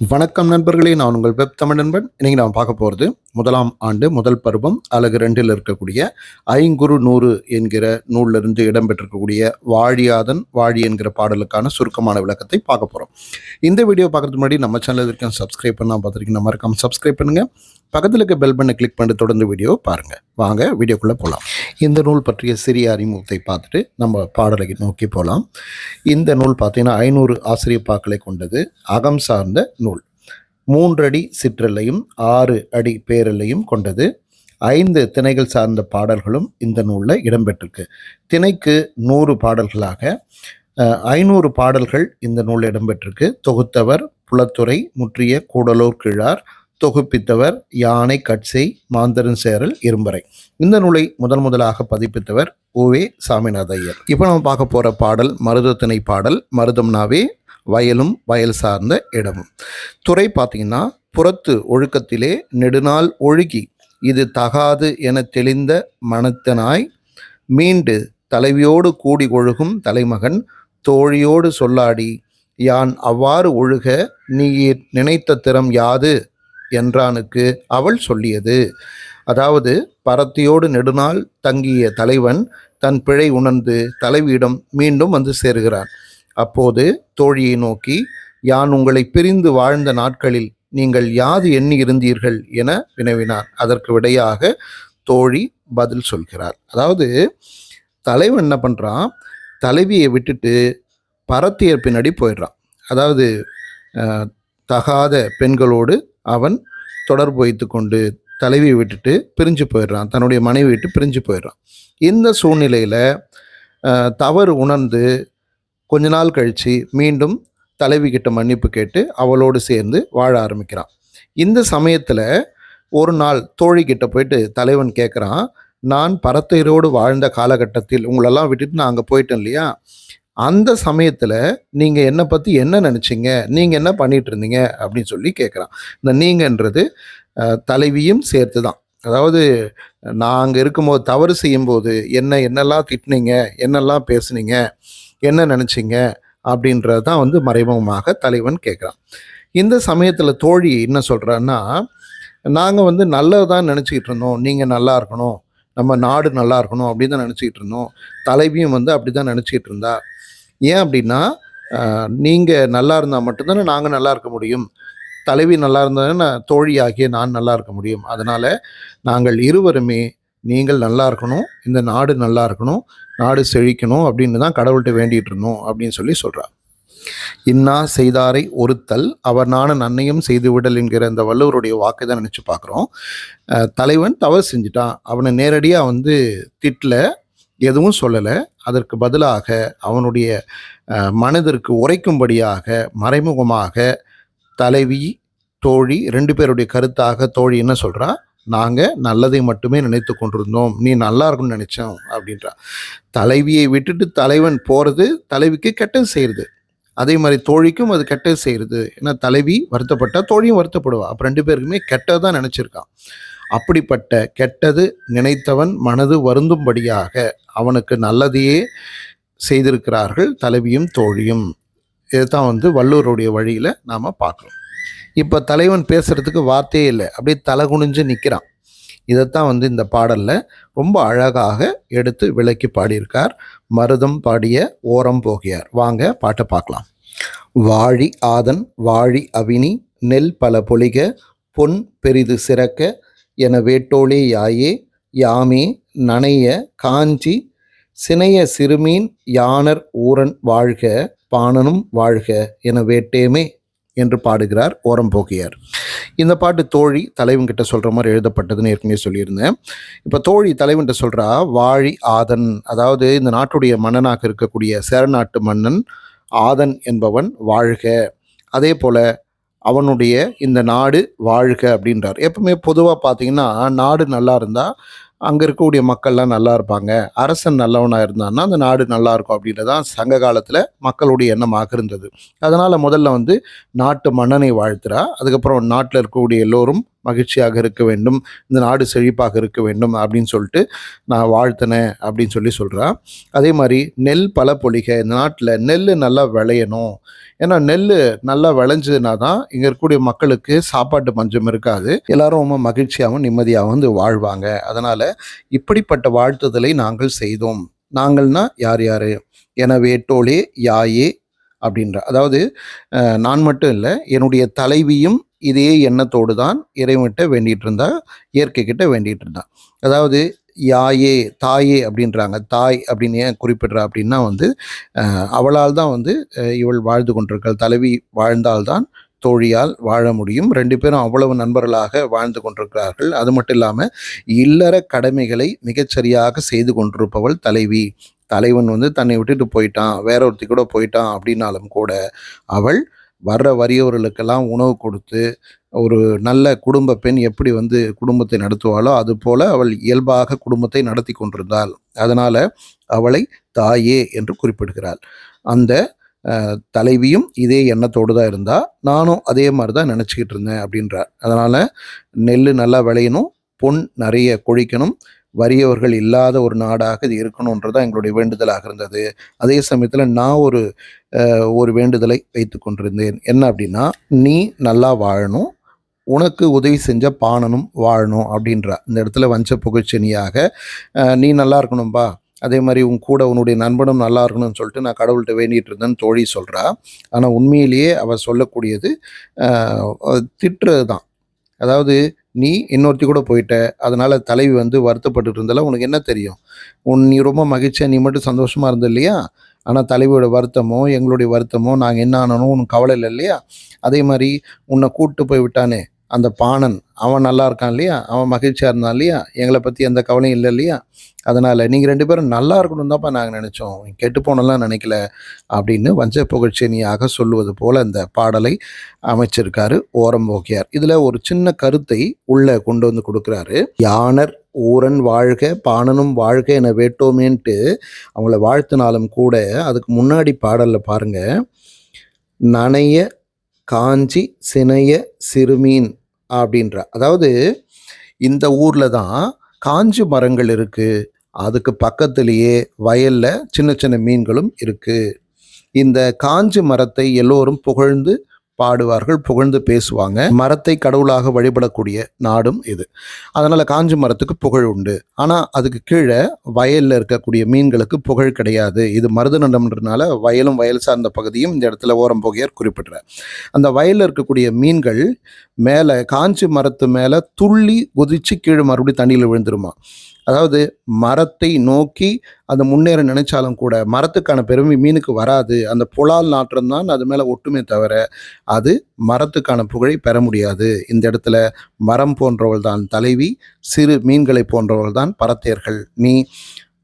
வணக்கம் நண்பர்களே நான் உங்கள் வெப் தமிழ் நண்பன். இன்னைக்கு நான் பார்க்க போகிறது முதலாம் ஆண்டு முதல் பருவம் அழகு ரெண்டில் இருக்கக்கூடிய ஐங்குறு நூறு என்கிற நூலிலிருந்து இடம்பெற்றிருக்கக்கூடிய வாழியாதன் வாழி என்கிற பாடலுக்கான சுருக்கமான விளக்கத்தை பார்க்க போகிறோம் இந்த வீடியோ பார்க்குறதுக்கு முன்னாடி நம்ம சேனல் இருக்க சப்ஸ்கிரைப் பண்ணால் பார்த்துருக்கீங்க மறக்காம சப்ஸ்கிரைப் பண்ணுங்கள் பக்கத்தில் இருக்க பெல் பண்ணை கிளிக் பண்ணிட்டு தொடர்ந்து வீடியோ பாருங்கள் வாங்க வீடியோக்குள்ளே போகலாம் இந்த நூல் பற்றிய சிறிய அறிமுகத்தை பார்த்துட்டு நம்ம பாடலை நோக்கி போகலாம் இந்த நூல் பார்த்தீங்கன்னா ஐநூறு ஆசிரியப்பாக்களை கொண்டது. அகம் சார்ந்த நூல். மூன்றடி சிற்றலையும் ஆறு அடி பேரலையும் கொண்டது. ஐந்து திணைகள் சார்ந்த பாடல்களும் இந்த நூலில் இடம்பெற்றிருக்கு. திணைக்கு நூறு பாடல்களாக ஐநூறு பாடல்கள் இந்த நூலில் இடம்பெற்றிருக்கு. தொகுத்தவர் புலத்துறை முற்றிய கூடலூர் கிழார் தொகுப்பித்தவர் யானை கட்சை மாந்தரன் சேரல் இரும்பறை. இந்த நூலை முதன் முதலாக பதிப்பித்தவர் ஓவே சாமிநாத ஐயர். இப்போ நம்ம பார்க்க போகிற பாடல் மருதத்திணை பாடல் மருதம்னாவே வயலும் வயல் சார்ந்த இடமும். துறை பார்த்தீங்கன்னா புறத்து ஒழுக்கத்திலே நெடுநாள் ஒழுகி இது தகாது என தெளிந்த மனத்தனாய் மீண்டு தலைவியோடு கூடி ஒழுகும் தலைமகன் தோழியோடு சொல்லாடி யான் அவ்வாறு ஒழுக நீ நினைத்த திறம் யாது? என்றானுக்கு அவள் சொல்லியது. அதாவது பரத்தியோடு நெடுநாள் தங்கிய தலைவன் தன் பிழை உணர்ந்து தலைவியிடம் மீண்டும் வந்து சேருகிறான். அப்போது தோழியை நோக்கி யான் உங்களை பிரிந்து வாழ்ந்த நாட்களில் நீங்கள் யாது எண்ணி இருந்தீர்கள்? என வினவினார் அதற்கு விடையாக தோழி பதில் சொல்கிறார் அதாவது தலைவன் என்ன பண்ணுறான் தலைவியை விட்டுட்டு பரத்தியர் பின்னாடி போயிடுறான். அதாவது தகாத பெண்களோடு அவன் தொடர்பு வைத்து கொண்டு தலைவியை விட்டுட்டு பிரிஞ்சு போயிடுறான். தன்னுடைய மனைவி விட்டு பிரிஞ்சு போயிடுறான். இந்த சூழ்நிலையில் தவறு உணர்ந்து கொஞ்ச நாள் கழித்து மீண்டும் தலைவி கிட்ட மன்னிப்பு கேட்டு அவளோடு சேர்ந்து வாழ ஆரம்பிக்கிறான். இந்த சமயத்தில் ஒரு நாள் தோழி கிட்ட போயிட்டு தலைவன் கேட்குறான் நான் பரத்தையரோடு வாழ்ந்த காலகட்டத்தில் உங்களெல்லாம் விட்டுட்டு நான் அங்கே போயிட்டேன் இல்லையா? அந்த சமயத்தில் நீங்கள் என்னை பற்றி என்ன நினச்சிங்க? நீங்கள் என்ன பண்ணிட்டு இருந்தீங்க அப்படின்னு சொல்லி கேட்குறான் இந்த நீங்கன்றது தலைவியும் சேர்த்து தான் அதாவது நான் அங்கே இருக்கும்போது தவறு செய்யும்போது என்ன என்னெல்லாம் திட்டினீங்க? என்னெல்லாம் பேசுனீங்க? என்ன நினச்சிங்க? அப்படின்றது தான் வந்து மறைமுகமாக தலைவன் கேட்குறான் இந்த சமயத்தில் தோழி என்ன சொல்கிறான்னா நாங்கள் வந்து நல்லதான் நினச்சிக்கிட்டு இருந்தோம். நீங்கள் நல்லா இருக்கணும். நம்ம நாடு நல்லா இருக்கணும். அப்படின்னு தான் நினச்சிக்கிட்டு இருந்தோம். தலைவியும் வந்து அப்படி தான் நினச்சிக்கிட்டு இருந்தா. ஏன் அப்படின்னா நீங்கள் நல்லா இருந்தால் மட்டும்தானே நாங்கள் நல்லா இருக்க முடியும். தலைவி நல்லா இருந்தால் தோழி ஆகிய நான் நல்லா இருக்க முடியும். அதனால் நாங்கள் இருவருமே நீங்கள் நல்லா இருக்கணும் இந்த நாடு நல்லா இருக்கணும் நாடு செழிக்கணும் அப்படின்னு தான் கடவுள்கிட்ட வேண்டிகிட்டு இருந்தோம் அப்படின்னு சொல்லி சொல்கிறார் இன்னா செய்தாரை ஒருத்தல் அவர் நானும் நன்னையும் செய்து விடல் என்கிற அந்த வள்ளுவருடைய வாக்கை தான் நினச்சி பார்க்குறோம் தலைவன் தவறு செஞ்சுட்டான். அவனை நேரடியாக வந்து திட்டல எதுவும் சொல்லலை. அதற்கு பதிலாக அவனுடைய மனதிற்கு உரைக்கும்படியாக மறைமுகமாக தலைவி தோழி ரெண்டு பேருடைய கருத்தாக தோழி என்ன சொல்கிறா நாங்கள் நல்லதை மட்டுமே நினைத்து கொண்டிருந்தோம். நீ நல்லா இருக்கும்னு நினச்சோம் அப்படின்றா. தலைவியை விட்டுட்டு தலைவன் போகிறது தலைவிக்கு கெட்டது செய்கிறது அதே மாதிரி தோழிக்கும் அது கெட்டது செய்கிறது ஏன்னா தலைவி வருத்தப்பட்டால் தோழியும் வருத்தப்படுவா. அப்போ ரெண்டு பேருக்குமே கெட்டதான் நினச்சிருக்கான் அப்படிப்பட்ட கெட்டது நினைத்தவன் மனது வருந்தும்படியாக அவனுக்கு நல்லதையே செய்திருக்கிறார்கள் தலைவியும் தோழியும். இதுதான் வந்து வள்ளுவருடைய வழியில் நாம் பார்க்குறோம். இப்போ தலைவன் பேசுகிறதுக்கு வார்த்தையே இல்லை. அப்படியே தலை குனிஞ்சு நிற்கிறான் இதைத்தான் வந்து இந்த பாடலில் ரொம்ப அழகாக எடுத்து விளக்கி பாடியிருக்கார். மருதம் பாடிய ஓரம் போகியார். வாங்க பாட்டை பார்க்கலாம். வாழி ஆதன் வாழி அவினி நெல் பல பொலிக பொன் பெரிது சிறக்க என வேட்டோளே யாயே யாமே நனைய காஞ்சி சினைய சிறுமீன் யானர் ஊரன் வாழ்க பாணனும் வாழ்க என வேட்டேமே என்று பாடுகிறார் ஓரம்போகியார் இந்த பாட்டு தோழி தலைவன்கிட்ட சொல்கிற மாதிரி எழுதப்பட்டதுன்னு ஏற்கனவே சொல்லியிருந்தேன். இப்போ தோழி தலைவன்கிட்ட சொல்கிறா வாழி ஆதன் அதாவது இந்த நாட்டுடைய மன்னனாக இருக்கக்கூடிய சேரநாட்டு மன்னன் ஆதன் என்பவன் வாழ்க. அதே போல் அவனுடைய இந்த நாடு வாழ்க அப்படின்றார். எப்பவுமே பொதுவாக பார்த்தீங்கன்னா நாடு நல்லா இருந்தால் அங்கே இருக்கக்கூடிய மக்கள்லாம் நல்லா இருப்பாங்க. அரசன் நல்லவனாக இருந்தான்னா அந்த நாடு நல்லா இருக்கும் அப்படின்றதான் சங்க காலத்தில் மக்களுடைய எண்ணமாக இருந்தது. அதனால் முதல்ல வந்து நாட்டு மன்னனை வாழ்த்துறா. அதுக்கப்புறம் நாட்டில் இருக்கக்கூடிய எல்லோரும் மகிழ்ச்சியாக இருக்க வேண்டும். இந்த நாடு செழிப்பாக இருக்க வேண்டும் அப்படின்னு சொல்லிட்டு நான் வாழ்த்தினேன் அப்படின்னு சொல்லி சொல்கிறான் அதே மாதிரி நெல் பல பொழிக இந்த நாட்டில் நெல் நல்லா விளையணும். ஏன்னா நெல் நல்லா விளைஞ்சதுனா தான் இங்கே இருக்கக்கூடிய மக்களுக்கு சாப்பாட்டு பஞ்சம் இருக்காது. எல்லாரும் ரொம்ப மகிழ்ச்சியாகவும் நிம்மதியாகவும் வந்து வாழ்வாங்க. அதனால் இப்படிப்பட்ட வாழ்த்துதலை நாங்கள் செய்தோம். நாங்கள்னா யார் யார்? எனவே டோலே யாயே அப்படின்ற அதாவது நான் மட்டும் இல்லை என்னுடைய தலைவியும் இதே எண்ணத்தோடு தான் இறைவன்கிட்ட வேண்டிகிட்டு இருந்தா இயற்கை கிட்ட வேண்டிகிட்டு இருந்தான் அதாவது யாயே தாயே அப்படின்றாங்க. தாய் அப்படின்னு ஏன் குறிப்பிடுறா அப்படின்னா வந்து அவளால் தான் வந்து இவள் வாழ்ந்து கொண்டிருக்கிறாள். தலைவி வாழ்ந்தால்தான் தோழியால் வாழ முடியும். ரெண்டு பேரும் அவ்வளவு நண்பர்களாக வாழ்ந்து கொண்டிருக்கிறார்கள். அது மட்டும் இல்லாமல் இல்லற கடமைகளை மிகச்சரியாக செய்து கொண்டிருப்பவள் தலைவி. தலைவன் வந்து தன்னை விட்டுட்டு போயிட்டான். வேற ஒருத்தி கூட போயிட்டான் அப்படின்னாலும் கூட அவள் வர்ற வறியவர்களுக்கெல்லாம் உணவு கொடுத்து ஒரு நல்ல குடும்ப பெண் எப்படி வந்து குடும்பத்தை நடத்துவாளோ அது போல் அவள் இயல்பாக குடும்பத்தை நடத்தி கொண்டிருந்தாள். அதனால் அவளை தாயே என்று குறிப்பிடுகிறாள். அந்த தலைவியும் இதே எண்ணத்தோடு தான் இருந்தா நானும் அதே மாதிரி தான் நினச்சிக்கிட்டு இருந்தேன் அப்படின்றார். அதனால் நெல் நல்லா விளையணும் பொன் நிறைய கொழிக்கணும் வறியவர்கள் இல்லாத ஒரு நாடாக இது இருக்கணுன்றது தான் எங்களுடைய வேண்டுதலாக இருந்தது. அதே சமயத்தில் நான் ஒரு ஒரு வேண்டுதலை வைத்து கொண்டிருந்தேன். என்ன அப்படின்னா நீ நல்லா வாழணும் உனக்கு உதவி செஞ்ச பாணனும் வாழணும் அப்படின்றா இந்த இடத்துல வஞ்ச புகழ்ச்சினியாக நீ நல்லா இருக்கணும்பா அதே மாதிரி உன் கூட உன்னுடைய நண்பனும் நல்லா இருக்கணும்னு சொல்லிட்டு நான் கடவுள்கிட்ட வேண்டிட்டு இருந்தேன்னு தோழி சொல்கிறா ஆனால் உண்மையிலேயே அவள் சொல்லக்கூடியது திட்டுறது தான் அதாவது நீ இன்னொருத்தி கூட போயிட்ட அதனால் தலைவி வந்து வருத்தப்பட்டு இருந்தால உனக்கு என்ன தெரியும்? உன் நீ ரொம்ப மகிழ்ச்சியாக நீ மட்டும் சந்தோஷமாக இருந்த இல்லையா? ஆனால் தலைவியோட வருத்தமோ எங்களுடைய வருத்தமோ நாங்கள் என்ன ஆனனோ உனக்கு கவலை இல்லை இல்லையா? அதே மாதிரி உன்னை கூப்பிட்டு போய் விட்டானே அந்த பாணன் அவன் நல்லா இருக்கான் இல்லையா? அவன் மகிழ்ச்சியாக இருந்தான் இல்லையா? எங்களை பற்றி எந்த கவலையும் இல்லை இல்லையா? அதனால் நீங்கள் ரெண்டு பேரும் நல்லா இருக்கணும் தான்ப்பா நாங்கள் நினச்சோம். கெட்டு போனலாம் நினைக்கல அப்படின்னு வஞ்ச புகழ்ச்சினியாக சொல்லுவது போல் இந்த பாடலை அமைச்சிருக்காரு ஓரம் போக்கியார் இதில் ஒரு சின்ன கருத்தை உள்ளே கொண்டு வந்து கொடுக்குறாரு. யானர் ஊரன் வாழ்க பாணனும் வாழ்க என வேட்டோமேன்ட்டு அவங்கள வாழ்த்தினாலும் கூட அதுக்கு முன்னாடி பாடலில் பாருங்கள் நனைய காஞ்சி சினைய சிறுமீன் அப்படின்ற அதாவது இந்த ஊரில் தான் காஞ்சி மரங்கள் இருக்குது அதுக்கு பக்கத்திலேயே வயலில் சின்ன சின்ன மீன்களும் இருக்குது இந்த காஞ்சி மரத்தை எல்லோரும் புகழ்ந்து பாடுவார்கள் புகழ்ந்து பேசுவாங்க. மரத்தை கடவுளாக வழிபடக்கூடிய நாடும் இது. அதனால் காஞ்சி மரத்துக்கு புகழ் உண்டு. ஆனால் அதுக்கு கீழே வயலில் இருக்கக்கூடிய மீன்களுக்கு புகழ் கிடையாது. இது மருதநண்டம்ன்றனால வயலும் வயல் சார்ந்த பகுதியும் இந்த இடத்துல ஓரம் போகையார் குறிப்பிட்றார். அந்த வயலில் இருக்கக்கூடிய மீன்கள் மேலே காஞ்சி மரத்து மேலே துள்ளி குதிச்சு கீழே மறுபடியும் தண்ணியில் விழுந்துருமா. அதாவது மரத்தை நோக்கி அது முன்னேற நினைச்சாலும் கூட மரத்துக்கான பெருமை மீனுக்கு வராது. அந்த புலால் நாற்றம் தான் அது மேலே ஒட்டுமே தவிர அது மரத்துக்கான புகழை பெற முடியாது. இந்த இடத்துல மரம் போன்றவள் தான் தலைவி சிறு மீன்களை போன்றவள் தான் பரத்தையர்கள் நீ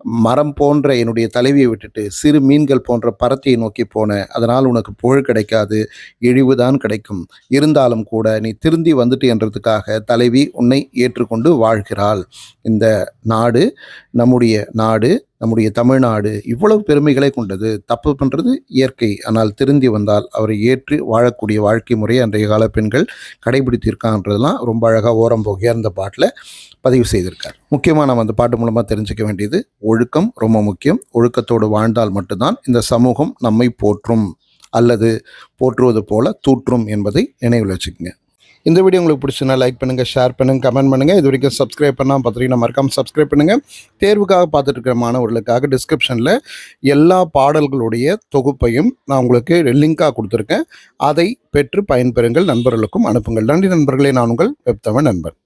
மரம் போன்ற என்னுடைய தலைவியை விட்டுட்டு சிறு மீன்கள் போன்ற பரத்தியை நோக்கி போன அதனால் உனக்கு புகழ் கிடைக்காது இழிவுதான் கிடைக்கும். இருந்தாலும் கூட நீ திருந்தி வந்துட்டு என்றதுக்காக தலைவி உன்னை ஏற்றுக்கொண்டு வாழ்கிறாள். இந்த நாடு நம்முடைய நாடு நம்முடைய தமிழ்நாடு இவ்வளவு பெருமைகளை கொண்டது. தப்பு பண்ணுறது இயற்கை. ஆனால் திருந்தி வந்தால் அவரை ஏற்று வாழக்கூடிய வாழ்க்கை முறையை அன்றைய கால பெண்கள் கடைபிடித்திருக்கான்றதெல்லாம் ரொம்ப அழகாக ஓரம் போகிய அந்த பாட்டில் பதிவு செய்திருக்கார். முக்கியமாக நம்ம அந்த பாட்டு மூலமாக தெரிஞ்சுக்க வேண்டியது ஒழுக்கம் ரொம்ப முக்கியம். ஒழுக்கத்தோடு வாழ்ந்தால் மட்டும்தான் இந்த சமூகம் நம்மை போற்றும் அல்லது போற்றுவது போல தூற்றும் என்பதை நினைவில் வச்சுக்கோங்க. இந்த வீடியோ உங்களுக்கு பிடிச்சுன்னா லைக் பண்ணுங்கள் ஷேர் பண்ணுங்கள் கமெண்ட் பண்ணுங்கள் இது வரைக்கும் சப்ஸ்கிரைப் பண்ணால் பார்த்துட்டீங்கன்னா மறக்காம சப்ஸ்கிரைப் பண்ணுங்கள் தேர்வுக்காக பார்த்துட்டு இருக்கிற மாணவர்களுக்காக டிஸ்கிரிப்ஷனில் எல்லா பாடல்களுடைய தொகுப்பையும் நான் உங்களுக்கு லிங்காக கொடுத்துருக்கேன். அதை பெற்று பயன்பெறுங்கள். நண்பர்களுக்கும் அனுப்புங்கள். நன்றி நண்பர்களே. நான் உங்கள் வெப்தவன் நண்பன்.